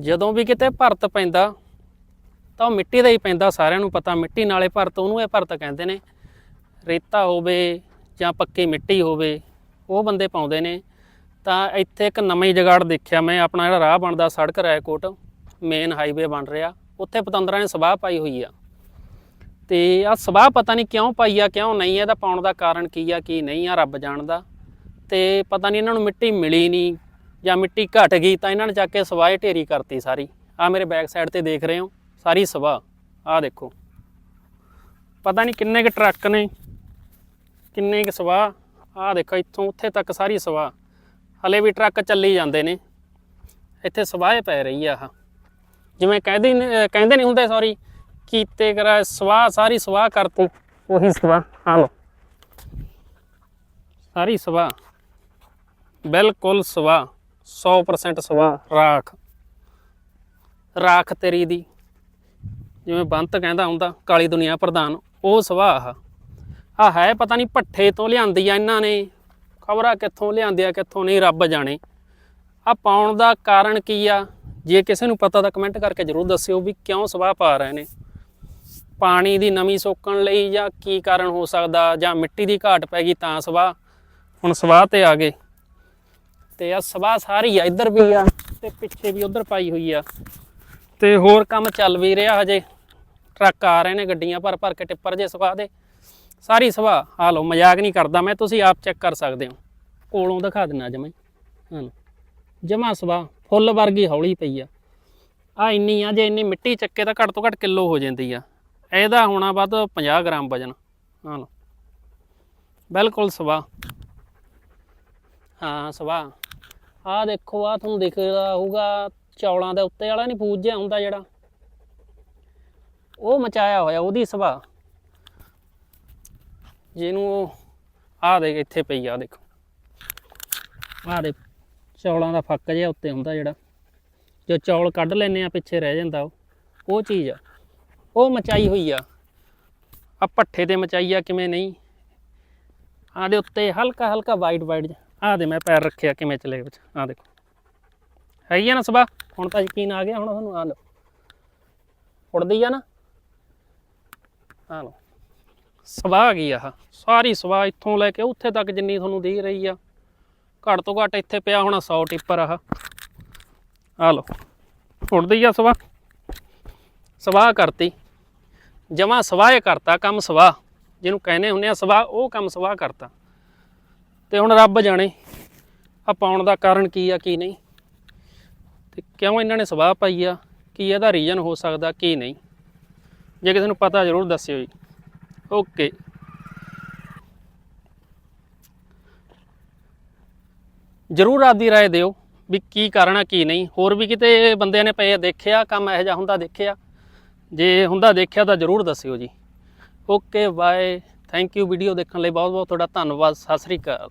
ਜਦੋਂ ਵੀ ਕਿਤੇ ਭਰਤ ਪੈਂਦਾ, ਤਾਂ ਉਹ ਮਿੱਟੀ ਦਾ ਹੀ ਪੈਂਦਾ, ਸਾਰਿਆਂ ਨੂੰ ਪਤਾ। ਮਿੱਟੀ ਨਾਲੇ ਭਰਤ, ਉਹਨੂੰ ਇਹ ਭਰਤ ਕਹਿੰਦੇ ਨੇ। ਰੇਤਾ ਹੋਵੇ ਜਾਂ ਪੱਕੀ ਮਿੱਟੀ ਹੋਵੇ, ਉਹ ਬੰਦੇ ਪਾਉਂਦੇ ਨੇ। ਤਾਂ ਇੱਥੇ ਇੱਕ ਨਵਾਂ ਹੀ ਜਗਾੜ ਦੇਖਿਆ ਮੈਂ, ਆਪਣਾ ਜਿਹੜਾ ਰਾਹ ਬਣਦਾ ਸੜਕ ਰਾਏਕੋਟ ਮੇਨ ਹਾਈਵੇ ਬਣ ਰਿਹਾ। ਉੱਥੇ ਪਤੰਦਰਾਂ ਨੇ ਸਵਾਹ ਪਾਈ ਹੋਈ ਆ। ਤੇ ਆ ਸਵਾਹ ਪਤਾ ਨਹੀਂ ਕਿਉਂ ਪਾਈ ਆ, ਕਿਉਂ ਨਹੀਂ, ਇਹਦਾ ਪਾਉਣ ਦਾ ਕਾਰਨ ਕੀ ਆ, ਕੀ ਨਹੀਂ ਆ, ਰੱਬ ਜਾਣਦਾ। ਤੇ ਪਤਾ ਨਹੀਂ ਇਹਨਾਂ ਨੂੰ ਮਿੱਟੀ ਮਿਲੀ ਨਹੀਂ। ਜਾਂ ਮਿੱਟੀ ਘਟ ਗਈ ਤਾਂ ਇਹਨਾਂ ਨੇ ਚੱਕ ਕੇ ਸਵਾਹ ਢੇਰੀ ਕਰਤੀ ਸਾਰੀ। ਆ ਮੇਰੇ ਬੈਕ ਸਾਈਡ ਤੇ ਦੇਖ ਰਹੇ ਹੋ, ਸਾਰੀ ਸਵਾਹ। ਆ ਦੇਖੋ। ਪਤਾ ਨਹੀਂ ਕਿੰਨੇ ਕੁ ਟਰੱਕ ਨੇ, ਕਿੰਨੇ ਕੁ ਸਵਾਹ। ਆ ਦੇਖੋ, ਇੱਥੋਂ ਉੱਥੇ ਤੱਕ ਸਾਰੀ ਸਵਾਹ। ਹਲੇ ਵੀ ਟਰੱਕ ਚੱਲੀ ਜਾਂਦੇ ਨੇ। ਇੱਥੇ ਸਵਾਹ ਪੈ ਰਹੀ ਆ ਆਹ। ਜਿਵੇਂ ਕਹਿੰਦੇ ਨੇ- ਕਹਿੰਦੇ ਨਹੀਂ ਹੁੰਦੇ ਸੌਰੀ ਕੀਤੇ ਕਰਾ ਸਵਾਹ, ਸਾਰੀ ਸਵਾਹ ਕਰ ਤੂੰ। ਉਹੀ ਸਵਾਹ ਆ ਲੋ ਸਾਰੀ ਸਵਾਹ। ਬਿਲਕੁਲ ਸਵਾਹ। 100% ਸਵਾਹ ਰਾਖ। ਰਾਖ ਤੇਰੀ ਦੀ, ਜਿਵੇਂ ਬੰਤ ਕਹਿੰਦਾ ਹੁੰਦਾ, ਕਾਲੀ ਦੁਨੀਆ ਪ੍ਰਧਾਨ, ਉਹ ਸਵਾਹ ਆ ਹੈ ਪਤਾ ਨਹੀਂ ਭੱਠੇ ਤੋਂ ਲਿਆਂਦੀ ਆ ਇਹਨਾਂ ਨੇ, ਖਬਰਾਂ ਕਿੱਥੋਂ ਲਿਆਂਦੀ ਆ ਕਿੱਥੋਂ ਨਹੀਂ, ਰੱਬ ਜਾਣੇ। ਆ ਪਾਉਣ ਦਾ ਕਾਰਨ ਕੀ ਆ? ਜੇ ਕਿਸੇ ਨੂੰ ਪਤਾ ਤਾਂ ਕਮੈਂਟ ਕਰਕੇ ਜਰੂਰ ਦੱਸਿਓ ਵੀ ਕਿਉਂ ਸਵਾਹ ਪਾ ਰਹੇ ਨੇ। ਪਾਣੀ ਦੀ ਨਮੀ ਸੋਕਣ ਲਈ ਜਾਂ ਕੀ ਕਾਰਨ ਹੋ ਸਕਦਾ, ਜਾਂ ਮਿੱਟੀ ਦੀ ਘਾਟ ਪੈ ਗਈ ਤਾਂ ਸਵਾਹ ਹੁਣ ਸਵਾਹ ਤੇ ਆ ਗਏ। ਤੇ ਆ ਸਵਾਹ ਸਾਰੀ ਆ, ਇੱਧਰ ਵੀ ਆ ਤੇ ਪਿੱਛੇ ਵੀ ਉਧਰ ਪਾਈ ਹੋਈ ਆ। ਤੇ ਹੋਰ ਕੰਮ ਚੱਲ ਵੀ ਰਿਹਾ ਹਜੇ। ਟਰੱਕ ਆ ਰਹੇ ਨੇ ਗੱਡੀਆਂ ਭਰ ਭਰ ਕੇ ਟਿੱਪਰ ਜੇ ਸਵਾਹ ਦੇ। ਸਾਰੀ ਸਵਾਹ ਆ ਲਓ, ਮਜ਼ਾਕ ਨਹੀਂ ਕਰਦਾ ਮੈਂ, ਤੁਸੀਂ ਆਪ ਚੈੱਕ ਕਰ ਸਕਦੇ ਹੋ। ਕੋਲੋਂ ਦਿਖਾ ਦਿੰਨਾ ਜਮਾ ਹਾਂ। ਜਮਾ ਸਵਾਹ ਫੁੱਲ ਵਰਗੀ ਹੌਲੀ ਪਈ ਆ। ਆ ਇੰਨੀ ਆ, ਜੇ ਇੰਨੀ ਮਿੱਟੀ ਚੱਕੇ ਤਾਂ ਘੱਟ ਤੋਂ ਘੱਟ ਕਿਲੋ ਹੋ ਜਾਂਦੀ ਆ। ਇਹਦਾ ਹੋਣਾ ਵੱਧ 50 ਗ੍ਰਾਮ ਵਜਨ। ਹਾਂ ਲਓ। ਬਿਲਕੁਲ ਸਵਾਹ ਹਾਂ ਸਵਾਹ ਆਹ ਦੇਖੋ ਆ ਤੁਹਾਨੂੰ ਦਿਖਦਾ ਹੋਊਗਾ, ਚੌਲਾਂ ਦੇ ਉੱਤੇ ਵਾਲਾ ਨਹੀਂ ਫੂਜ ਜਿਹਾ ਹੁੰਦਾ ਜਿਹੜਾ। ਉਹ ਮਚਾਇਆ ਹੋਇਆ, ਉਹਦੀ ਸਵਾਹ ਜਿਹਨੂੰ ਆ ਦੇ ਇੱਥੇ ਪਈ ਆ ਦੇਖੋ। ਆ ਦੇ ਚੌਲਾਂ ਦਾ ਫੱਕ ਜਿਹਾ ਉੱਤੇ ਹੁੰਦਾ ਜਿਹੜਾ। ਜੋ ਚੌਲ ਕੱਢ ਲੈਨੇ ਆ, ਪਿੱਛੇ ਰਹਿ ਜਾਂਦਾ ਉਹ। ਉਹ ਚੀਜ਼ ਆ। ਉਹ ਮਚਾਈ ਹੋਈ ਆ। ਆ ਪੱਠੇ ਤੇ ਮਚਾਈ ਆ, ਕਿਵੇਂ ਨਹੀਂ। ਆ ਦੇ ਉੱਤੇ ਹਲਕਾ ਹਲਕਾ ਵਾਈਟ ਵਾਈਟ ਆ ਦੇ ਮੈਂ ਪੈਰ ਰੱਖਿਆ ਕਿਵੇਂ ਚਲੇ ਵਿੱਚ ਆ ਦੇਖੋ। ਹੈਗੀ ਆ ਨਾ ਸਭਾ, ਹੁਣ ਤਾਂ ਯਕੀਨ ਆ ਗਿਆ, ਹੁਣ ਤੁਹਾਨੂੰ ਆ ਲਓ। ਉੜਦੀ ਆ ਨਾ। ਆ ਲਓ। ਸਵਾਹ ਆ ਗਈ ਆਹ, ਸਾਰੀ ਸਵਾਹ ਇੱਥੋਂ ਲੈ ਕੇ ਉੱਥੇ ਤੱਕ ਜਿੰਨੀ ਤੁਹਾਨੂੰ ਦੇ ਰਹੀ ਆ। ਘੱਟ ਤੋਂ ਘੱਟ ਇੱਥੇ ਪਿਆ ਹੋਣਾ 100 ਟਿੱਪਰ ਆਹ। ਆ ਲਓ। ਉੜਦੀ ਆ ਸਵਾਹ ਸਵਾਹ ਕਰਤੀ। ਜਮਾ ਸਵਾਹ ਕਰਤਾ, ਕੰਮ ਸਵਾਹ ਜਿਹਨੂੰ ਕਹਿੰਦੇ ਹੁੰਦੇ ਆ ਸਵਾਹ ਉਹ ਕੰਮ ਸਵਾਹ ਕਰਤਾ। ਤੇ ਹੁਣ ਰੱਬ ਜਾਣੇ ਆ ਪਾਉਣ ਦਾ ਕਾਰਨ ਕੀ ਆ, ਕੀ ਨਹੀਂ। ਤੇ ਕਿਉਂ ਇਹਨਾਂ ਨੇ ਸਵਾਹ ਪਾਈ ਆ, ਕੀ ਇਹਦਾ ਰੀਜ਼ਨ ਹੋ ਸਕਦਾ, ਕੀ ਨਹੀਂ। ਜੇ ਕਿਸੇ ਨੂੰ ਪਤਾ ਜ਼ਰੂਰ ਦੱਸਿਓ ਜੀ। ਓਕੇ। ਜ਼ਰੂਰ ਆਪਦੀ ਰਾਏ ਦਿਓ ਵੀ ਕੀ ਕਾਰਨ ਆ, ਕੀ ਨਹੀਂ। ਹੋਰ ਵੀ ਕਿਤੇ ਬੰਦਿਆਂ ਨੇ ਪਏ ਦੇਖਿਆ, ਕੰਮ ਇਹੋ ਜਿਹਾ ਹੁੰਦਾ ਦੇਖਿਆ। ਜੇ ਹੁੰਦਾ ਦੇਖਿਆ ਤਾਂ ਜ਼ਰੂਰ ਦੱਸਿਓ ਜੀ। Okay, bye. Thank you video ਦੇਖਣ ਲਈ ਬਹੁਤ ਬਹੁਤ ਤੁਹਾਡਾ ਧੰਨਵਾਦ। ਸਤਿ ਸ੍ਰੀ ਅਕਾਲ।